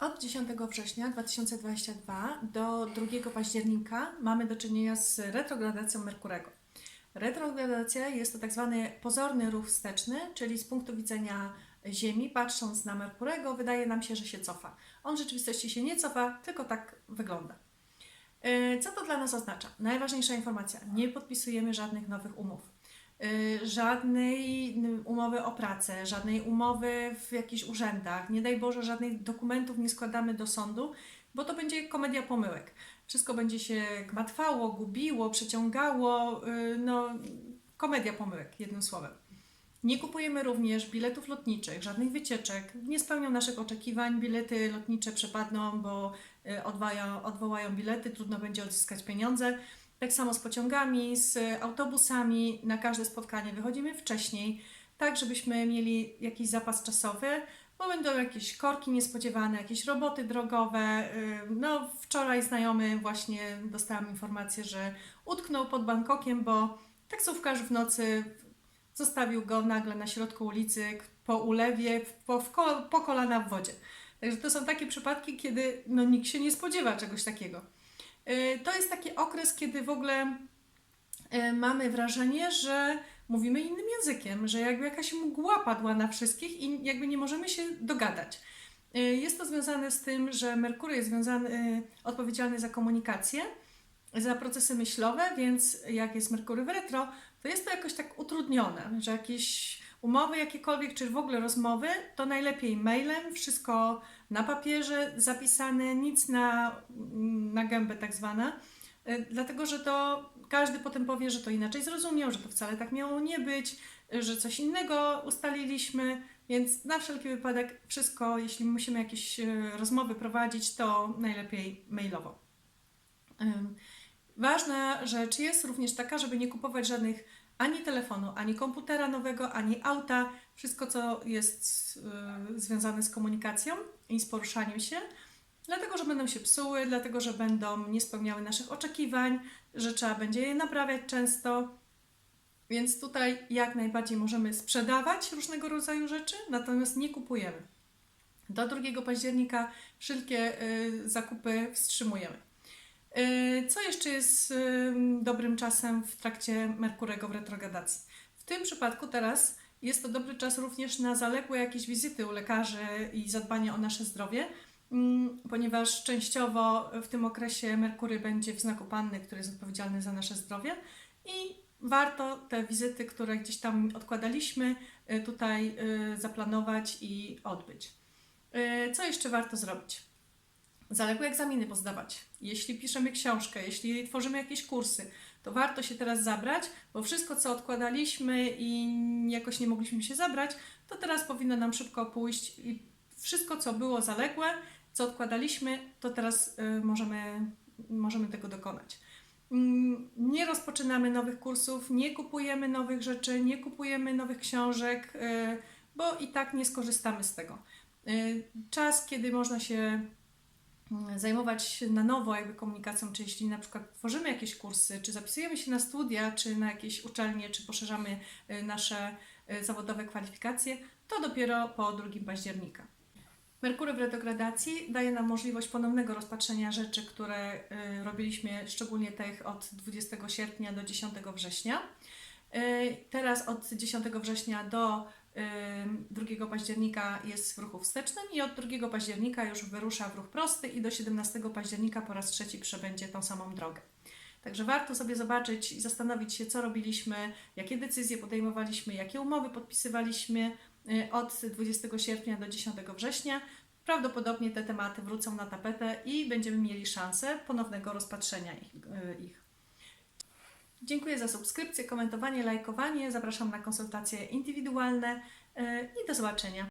Od 10 września 2022 do 2 października mamy do czynienia z retrogradacją Merkurego. Retrogradacja jest to tak zwany pozorny ruch wsteczny, czyli z punktu widzenia Ziemi, patrząc na Merkurego, wydaje nam się, że się cofa. On w rzeczywistości się nie cofa, tylko tak wygląda. E, Co to dla nas oznacza? Najważniejsza informacja: nie podpisujemy żadnych nowych umów. E, Żadnej umowy o pracę, żadnej umowy w jakichś urzędach, nie daj Boże, żadnych dokumentów nie składamy do sądu, bo to będzie komedia pomyłek. Wszystko będzie się gmatwało, gubiło, przeciągało, y, no komedia pomyłek, jednym słowem. Nie kupujemy również biletów lotniczych, żadnych wycieczek. Nie spełnią naszych oczekiwań. Bilety lotnicze przepadną, bo y, odwają, odwołają bilety, trudno będzie odzyskać pieniądze. Tak samo z pociągami, z autobusami. Na każde spotkanie wychodzimy wcześniej, tak żebyśmy mieli jakiś zapas czasowy, bo będą jakieś korki niespodziewane, jakieś roboty drogowe. y, No, wczoraj znajomy właśnie dostałam informację, że utknął pod Bangkokiem, bo taksówkarz w nocy zostawił go nagle na środku ulicy po ulewie, po, po kolana w wodzie. Także to są takie przypadki, kiedy no, nikt się nie spodziewa czegoś takiego. Y, To jest taki okres, kiedy w ogóle y, mamy wrażenie, że mówimy innym językiem, że jakby jakaś mgła padła na wszystkich i jakby nie możemy się dogadać. Y, Jest to związane z tym, że Merkury jest związany, odpowiedzialny za komunikację, za procesy myślowe, więc jak jest Merkury w retro, to jest to jakoś tak utrudnione, że jakieś umowy jakiekolwiek, czy w ogóle rozmowy, to najlepiej mailem, wszystko na papierze zapisane, nic na, na gębę tak zwane, Y, dlatego że to każdy potem powie, że to inaczej zrozumiał, że to wcale tak miało nie być, y, że coś innego ustaliliśmy, więc na wszelki wypadek wszystko, jeśli musimy jakieś y, rozmowy prowadzić, to najlepiej mailowo. Ważna rzecz jest również taka, żeby nie kupować żadnych ani telefonu, ani komputera nowego, ani auta, wszystko co jest y, związane z komunikacją i z poruszaniem się, dlatego że będą się psuły, dlatego że będą nie spełniały naszych oczekiwań, że trzeba będzie je naprawiać często. Więc tutaj jak najbardziej możemy sprzedawać różnego rodzaju rzeczy, natomiast nie kupujemy. Do 2 października wszelkie y, zakupy wstrzymujemy. Y, Co jeszcze jest dobrym czasem w trakcie Merkurego w retrogradacji? W tym przypadku teraz jest to dobry czas również na zaległe jakieś wizyty u lekarzy i zadbanie o nasze zdrowie, ponieważ częściowo w tym okresie Merkury będzie w znaku Panny, który jest odpowiedzialny za nasze zdrowie i warto te wizyty, które gdzieś tam odkładaliśmy, y, tutaj y, zaplanować i odbyć. Co jeszcze warto zrobić? Zaległe egzaminy pozdawać. Jeśli piszemy książkę, jeśli tworzymy jakieś kursy, to warto się teraz zabrać, bo wszystko, co odkładaliśmy i jakoś nie mogliśmy się zabrać, to teraz powinno nam szybko pójść i wszystko, co było zaległe, co odkładaliśmy, to teraz y, możemy, możemy tego dokonać. Mm, Nie rozpoczynamy nowych kursów, nie kupujemy nowych rzeczy, nie kupujemy nowych książek, y, bo i tak nie skorzystamy z tego. Y, Czas, kiedy można się zajmować się na nowo jakby komunikacją, czy jeśli na przykład tworzymy jakieś kursy, czy zapisujemy się na studia, czy na jakieś uczelnie, czy poszerzamy y, nasze y, zawodowe kwalifikacje, to dopiero po 2 października. Merkury w retrogradacji daje nam możliwość ponownego rozpatrzenia rzeczy, które y, robiliśmy, szczególnie tych od 20 sierpnia do 10 września. Teraz od 10 września do 2 października jest w ruchu wstecznym i od 2 października już wyrusza w ruch prosty i do 17 października po raz trzeci przebędzie tą samą drogę. Także warto sobie zobaczyć i zastanowić się, co robiliśmy, jakie decyzje podejmowaliśmy, jakie umowy podpisywaliśmy y, od 20 sierpnia do 10 września. Prawdopodobnie te tematy wrócą na tapetę i będziemy mieli szansę ponownego rozpatrzenia ich. y, ich. Dziękuję za subskrypcję, komentowanie, lajkowanie. Zapraszam na konsultacje indywidualne y, i do zobaczenia.